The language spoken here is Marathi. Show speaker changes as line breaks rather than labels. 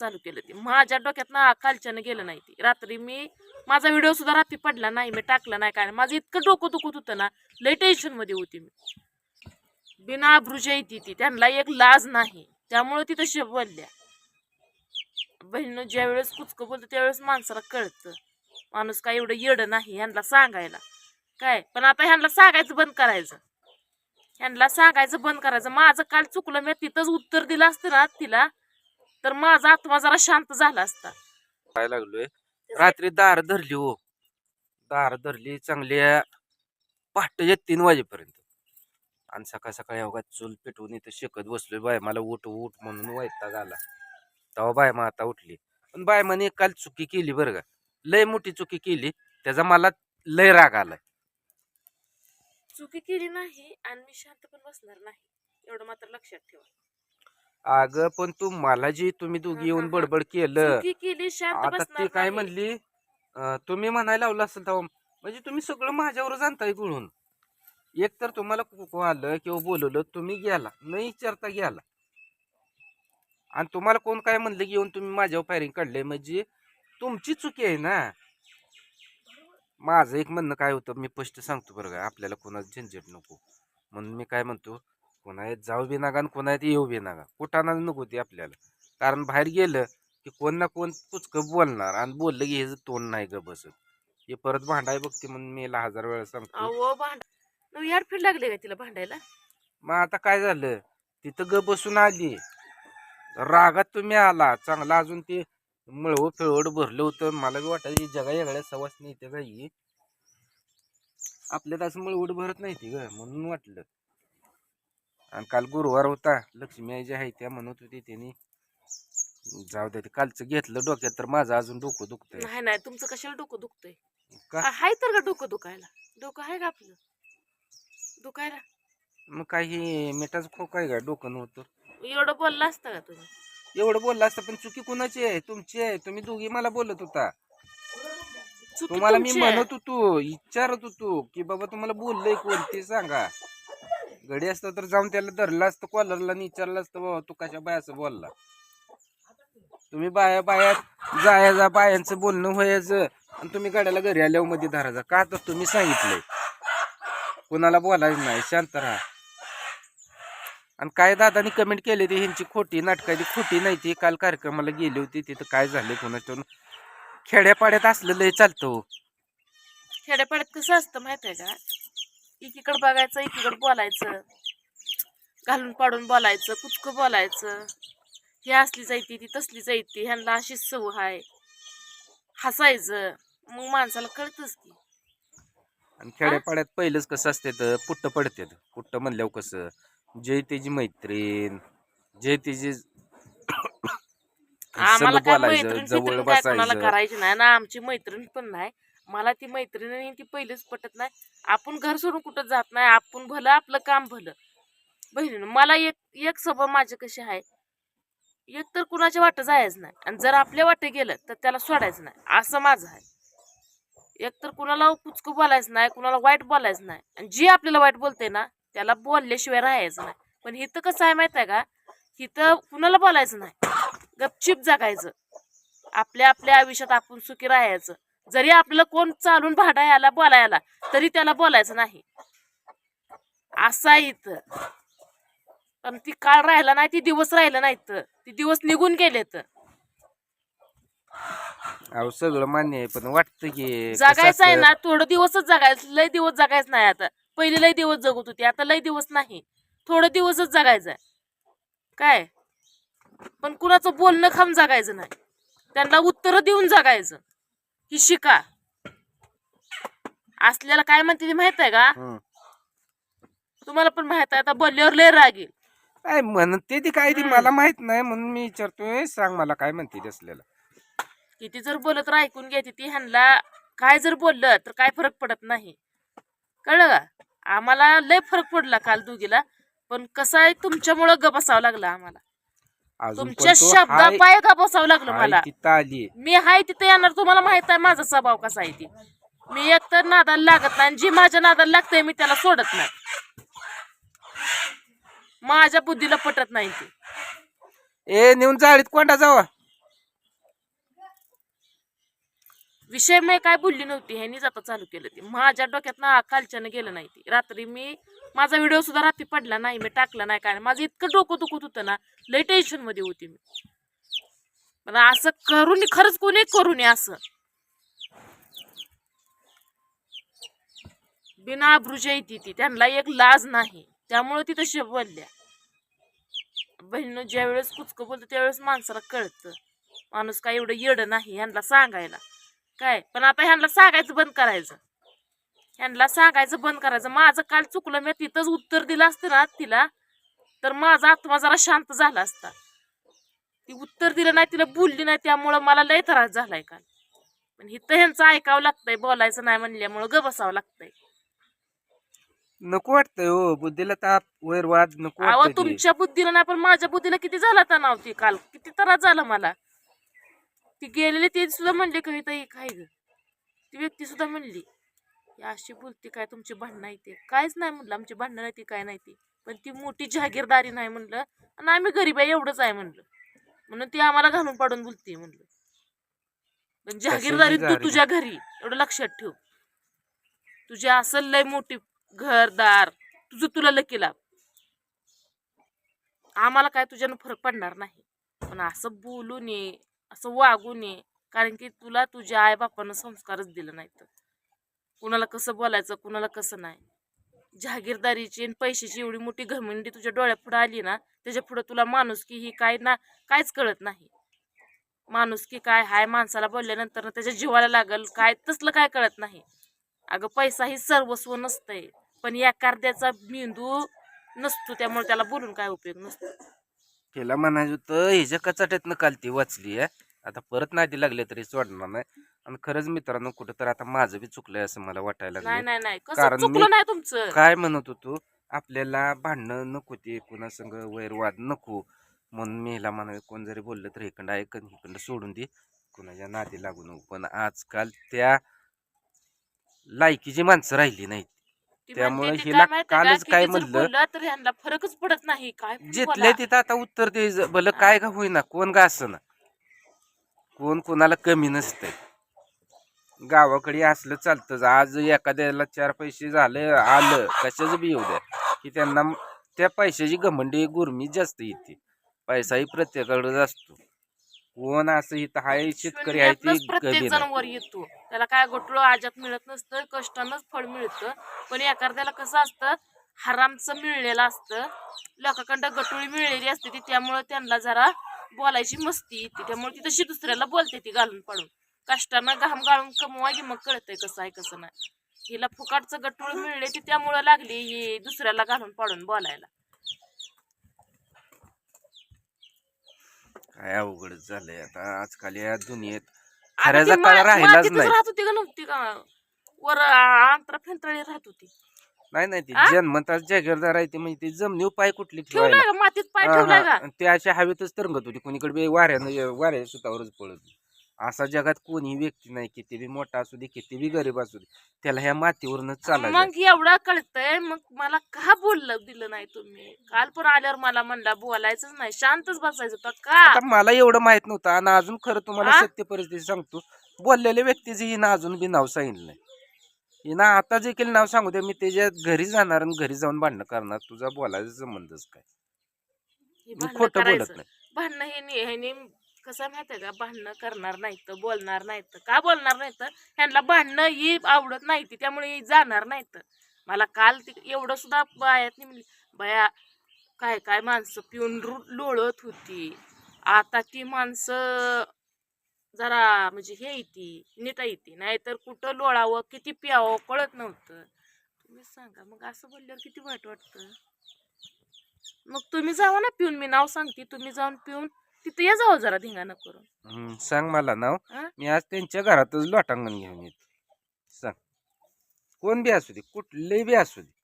चालू केलं ते. माझ्या डोक्यात ना कालच्यानं गेलं नाही ते. रात्री मी माझा व्हिडिओ सुद्धा रात्री पडला नाही मी टाकला नाही काय नाही. माझं इतकं डोकं दुखत होतं ना लय टेन्शनमध्ये होती मी. बिना अब्रुच्या येते ती त्यांना एक लाज नाही. त्यामुळे ती तशी बोलल्या. बहिणीनं ज्या वेळेस कुचकं बोलतं त्यावेळेस माणसाला कळतं. माणूस काय एवढं येडं नाही ह्यांना सांगायला. काय? पण आता ह्यांना सांगायचं बंद करायचं. ह्यांना सांगायचं बंद करायचं. माझं काल चुकलं मी तिथंच उत्तर दिलं असतं ना तिला तर माझा आत्मा जरा शांत झाला असता.
काय लागलोय. रात्री दार धरली हो. दार धरली चांगल्या पहाटेच्या तीन वाजेपर्यंत. आणि सकाळ सकाळी अवघात चूल पेटवून इथं शेकत बसलोय. बाय मला उठ उठ म्हणून वैताग आला. तेव्हा बाय मग आता उठली. पण बाय म्हणे काल चुकी केली बरं का. लय मोठी चुकी केली. त्याचा मला लय राग आलाय.
चुकी केली नाही आणि मी शांत पण बसणार नाही. एवढं मात्र लक्षात ठेवा.
अगं पण तू मला जी तुम्ही दोघी येऊन. बडबड केलं
चुकी केली शांत
आता
बसणार
ती काय
नाही.
म्हणली? अं, तुम्ही म्हणायला लावलं असेल तेव्हा म्हणजे तुम्ही सगळं माझ्यावरच आणताय गुळून. एक तर तुम्हाला आलं किंवा बोलवलं तुम्ही गेला न विचारता गेला. आणि तुम्हाला कोण काय म्हणलं की येऊन तुम्ही माझ्यावर फायरिंग काढले म्हणजे तुमची चुकी आहे ना. माझं एक म्हणणं काय होतं मी स्पष्ट सांगतो बरं का आपल्याला कोणाच झंझट नको. म्हणून मी काय म्हणतो कोणा जाऊ बी नका आणि कोणा येऊ बी नका. कुठाना नको ते आपल्याला. कारण बाहेर गेलं की कोण ना कोण पुचकं बोलणार आणि बोललं की हे तोंड नाही ग बसत. हे परत भांडाय बघते म्हणून मी ला हजार वेळा सांगतो
अहो भांड यार फिर लागले का तिला भांडायला?
मग आता काय झालं? तिथं ग बसून आली. रागात तुम्ही आला. चांगला अजून ते मळव फिळवड भरलं होतं. मला बी वाटायचं जगा वेगळ्या सवास नाही त्या काही. आपल्यात असं मळवड भरत नाही ती ग म्हणून वाटलं. आणि काल गुरुवार होता. लक्ष्मी आई ज्या आहे त्या म्हणत होती त्यांनी जाऊ दे ते कालचं घेतलं डोक्यात तर माझं अजून डोकं दुखतंय.
नाही नाही तुमचं कशाला डोकं दुखतंय?
का?
आ, हाय तर का डोकं दुखायला? डोकं आहे का आपलं? दुखायला?
मग काही मिठाचं खोक आहे का? डोकं नव्हतं.
एवढं बोलला असता का तुम्ही?
एवढं बोललं असतं पण चुकी कुणाची आहे? तुमची आहे. तुम्ही दोघी मला बोलत होता.
चुकी
तुम्हाला मी
तुमची आहे.
म्हणत होतो विचारत होतो की बाबा तुम्हाला बोललंय कोण ते सांगा. घडी असतं तर जाऊन त्याला धरलं असतं कॉलरला विचारलं असतं बाबा तू कशा बायाचं बोलला? तुम्ही बाया बायात जायचा बायांचं बोलणं व्हायचं. आणि तुम्ही गाड्याला घरी आल्यावर मध्ये धरायचा का तर तुम्ही सांगितलंय? कोणाला बोलायचं नाही. शांत राहा. आणि काय दादानी कमेंट केली ती? ह्यांची खोटी नाटकाची खोटी नाही ती. काल कार्यक्रमाला गेली होती. तिथं काय झालं कोणाच्या खेड्यापाड्यात असलं लय चालतं हो.
खेड्यापाड्यात कसं असतं माहीत आहे का? एकीकडे बघायचं एकीकडे बोलायचं. घालून पाडून बोलायचं कुचकं बोलायचं. ही असली जायती ती तसली जायती ह्यांना अशीच सव आहे हसायचं. मग माणसाला कळतच की.
आणि खेड्यापाड्यात पहिलंच कसं असते तर पुट्ट पडतात पुट्ट म्हणल्यावर कसं? जे त्याची मैत्रीण जे तिची
आम्हाला काय मैत्रीण
जवळ
फित्रीण काय कोणाला
बसायचं.
करायची नाही ना आमची मैत्रीण पण नाही. मला ती मैत्रिणी ती पहिलेच पटत नाही. आपण घर सोडून कुठं जात नाही. आपण भलं आपलं काम भलं. बहिणीनं मला एक एक स्वभाव माझे कसे आहे? एक तर कुणाच्या वाटं जायचं नाही. आणि जर आपल्या वाटे गेलं तर त्याला सोडायचं नाही. असं माझं आहे. एक तर कुणाला पुचकं बोलायचं नाही कुणाला वाईट बोलायचं नाही. आणि जी आपल्याला वाईट बोलते ना त्याला बोलल्याशिवाय राहायचं नाही. पण इथं कसं आहे माहीत आहे का? इथं कुणाला बोलायचं नाही. गपचिप जगायचं. आपल्या आपल्या आयुष्यात आपण सुखी राहायचं. जरी आपलं कोण चालून भाडायला बोलायला तरी त्याला बोलायचं नाही. असं इथं. पण ती काळ राहिला नाही ती दिवस राहिला नाही तर ती दिवस निघून गेले तर
अहो सगळं मान्य आहे पण वाटतं की
जगायचं आहे ना थोडं दिवसच जगायचं लय दिवस जगायचं नाही आता. पहिले लय दिवस जगत होती आता लय दिवस नाही. थोडं दिवसच जगायचं काय? पण कुणाचं बोलणं खाम जगायचं नाही. त्यांना उत्तर देऊन जगायचं. ही शिका. असल्याला काय म्हणते ती माहीत आहे का?
हं.
तुम्हाला पण माहीत आहे आता बोलल्यावर लय राग येईल.
काय म्हणते ती काय ती. मला माहीत नाही म्हणून मी विचारतोय सांग मला काय म्हणते ती असलेलं
किती जर बोलत तर ऐकून घ्यायची ती ह्यांना काय जर बोललं तर काय फरक पडत नाही. कळलं का? आम्हाला लय फरक पडला काल दोघीला पण कसं आहे तुमच्यामुळं ग बसावं लागलं आम्हाला.
अजून
तुमच्या शब्दा पाय ग बसावं लागलं मला?
तिथं आली.
मी हाय तिथे येणार तुम्हाला माहीत आहे माझा स्वभाव कसा आहे ती. मी एक तर नादाला लागत नाही आणि जी माझ्या नादाला लागतंय मी त्याला सोडत नाही. माझ्या बुद्धीला पटत नाही ती.
ए नेऊन जाळीत कोंडा जावा.
विषय मी काय बोलली नव्हती ह्यांनीच आता चालू केलं ते. माझ्या डोक्यात ना कालच्यानं गेलं नाही ते. रात्री मी माझा व्हिडिओ सुद्धा रात्री पडला नाही मी टाकला नाही काय नाही. माझं इतकं डोकं दुखत होतं ना लय टेन्शनमध्ये होती मी. पण असं करून खरंच कोणी करू नये असं. बिना अब्रुजा येते ती. त्यांना एक लाज नाही. त्यामुळे ती तशी बोलल्या. बहिणीनं ज्यावेळेस कुचकं बोलतो त्यावेळेस माणसाला कळतं. माणूस काय एवढं येडं नाही ह्यांना सांगायला. काय? पण आता ह्यांना सांगायचं बंद करायचं. ह्यांना सांगायचं बंद करायचं. माझं काल चुकलं मी तिथंच उत्तर दिलं असतं ना तिला तर माझा आत्मा जरा शांत झाला असता. ती उत्तर दिलं नाही तिला बोलली नाही त्यामुळं मला लय त्रास झालाय काल. पण इथं ह्यांचं ऐकावं लागतंय बोलायचं नाही म्हणल्यामुळं ग बसावं लागतंय.
नको वाटतंय हो बुद्धीला ताप वैरवाद नको
अहो
वाटतंय ते.
तुमच्या बुद्धीला नाही पण माझ्या बुद्धीला किती झाला तणाव ती काल? किती त्रास झाला मला? ती गेलेली ती सुद्धा म्हणली कविता ही काय ग. ती व्यक्ती सुद्धा म्हणली अशी बोलती काय तुमची भांडणं आहे ते. काहीच नाही म्हणलं आमची भांडणं नाही ती काय नाही ती. पण ती मोठी जहागीरदारी नाही म्हणलं आणि आम्ही गरीब आहे एवढंच आहे म्हणलं म्हणून ती आम्हाला घालून पाडून बोलते म्हणलं पण जहागीरदारी तू? तुझ्या घरी एवढं लक्षात ठेव. तुझ्या असल लय मोठी घरदार तुझं तुला लकी लाभ. आम्हाला काय तुझ्यानं फरक पडणार नाही. पण असं बोलू नये असं वागू नये. कारण की तुला तुझ्या आई बापानं संस्कारच दिलं नाहीत. कुणाला कसं बोलायचं कुणाला कसं नाही. जहागीरदारीची आणि पैशाची एवढी मोठी घमंडी तुझ्या डोळ्यापुढं आली ना त्याच्या पुढं तुला माणुसकी ही काय ना काहीच कळत नाही. माणूस की काय हाय माणसाला बोलल्यानंतर ना त्याच्या जीवाला लागल काय तसलं काय कळत नाही. अगं पैसा ही सर्वस्व नसतंय. पण या कार्द्याचा मेंदू नसतो त्यामुळे त्याला बोलून काय उपयोग नसतो.
तिला म्हणायचं होतं ह्याच्या कचाट्यातनं काल ती वाचली आहे आता परत नादी लागले तरी सोडणार नाही. आणि खरंच मित्रांनो कुठं तर आता माझं बी चुकलंय असं मला वाटायला
नाही
लागलं
नाही नाही. कसं
कारण
चुकलं
मी-
नाही तुमचं?
काय म्हणत होतो आपल्याला भांडणं नको ते कुणासंग वैरवाद नको. म्हणून मी हिला म्हणा कोण जरी बोललं तर इकडं ऐकन इकडं सोडून दे. कुणाच्या नादी लागू नको. पण आजकाल त्या लायकीची माणसं राहिली नाहीत. त्यामुळे हिला कालच काय म्हणलं?
तर ह्यांना फरकच पडत नाही. काय
जिथल्या. तिथं आता उत्तर दे भलं काय का होईना कोण का असं ना? कोण कोणाला कमी नसतंय. गावाकडे असलं चालतंच आज एखाद्याला चार पैसे झाले आलं कशाच बी येऊ द्या. की त्यांना त्या पैशाची घमंडी गुरमी जास्त येते. पैसाही प्रत्येकाकडेच असतो. कोण असं इथं हाय शेतकरी आहे ती
प्रत्येक
गबी
जण वर येतो. त्याला काय गोटळ आजात मिळत नसतं कष्टानंच फळ मिळतं. पण एखाद्याला कसं असतं हरामचं मिळलेलं असतं. लोकांकडं गटोळी मिळलेली असते ती त्यामुळे त्यांना जरा बोलायची मस्ती येते. त्यामुळे ती तशी दुसऱ्याला बोलते ती घालून पडून. कष्टानं घाम गाळून कमवा की मग कळतंय कसं आहे कसं नाही. हिला फुकाटचं गटोळ मिळले ती त्यामुळे लागली ही दुसऱ्याला घालून पाडून बोलायला.
काय अवघड झालंय आता. आजकाल या दुनियेत खऱ्याचा काळ राहिलाच नाही.
राहत होती का नव्हती का? वर अंतरा फेंतळी राहत होती.
नाही नाही ती? जन्मताच जागीरदार आहे ती. म्हणजे ती जमिनीव पाय कुठली ठेवायला?
ठेवलाय का? मातीत पाय ठेवलाय का?
ते अशा हवेतच तरंगत होती. कोणीकडे वाऱ्यानं वाऱ्या सुतावरच पळत होती. असा जगात कोणी व्यक्ती नाही किती बी मोठा असू दे किती बी गरीब असू दे. त्याला ह्या मातीवरच चालायचं
मग एवढं कळतंय मग मला का बोललं दिलं नाही तुम्ही? काल पण आल्यावर मला म्हणला बोलायचंच नाही शांतच बसायचं होतं का?
आता मला एवढं माहीत नव्हतं आणि अजून खरं तुम्हाला
आ?
सत्य परिस्थिती सांगतो. बोललेल्या व्यक्तीचं हिनं अजून बी नाव सांगितलंय हिनं आता जे केलं नाव सांगू दे मी त्याच्या घरी जाणार आणि घरी जाऊन भांडणं करणार. तुझा बोलायचा संबंधच काय?
हे
मी
भांडणं
खोटं बोलत
करायचं.
नाही.
भांडणं हे ने- हे नेम कसं आहे का? भांडणं करणार नाहीत बोलणार नाहीत. का बोलणार नाही तर ह्यांना भांडणं ही आवडत नाही ती त्यामुळे जाणार नाही तर मला काल ती एवढं सुद्धा बायात म्हणली बाया काय काय माणसं पिऊन लोळत होती. आता ती माणसं जरा म्हणजे हे येते नेता येते नाहीतर कुठं लोळावं किती प्यावं कळत नव्हतं. तुम्ही सांगा मग असं बोलल्यावर किती वाईट वाटतं? मग तुम्ही जावा ना पिऊन. मी नाव सांगते. तुम्ही जाऊन पिऊन तिथे या जावं जरा धिंगाणं करून.
हम्म, सांग मला नाव.
हा?
मी आज त्यांच्या घरातच लोटांगण घेऊन येतो. सांग. कोण बी असू दे कुठले बी असू दे.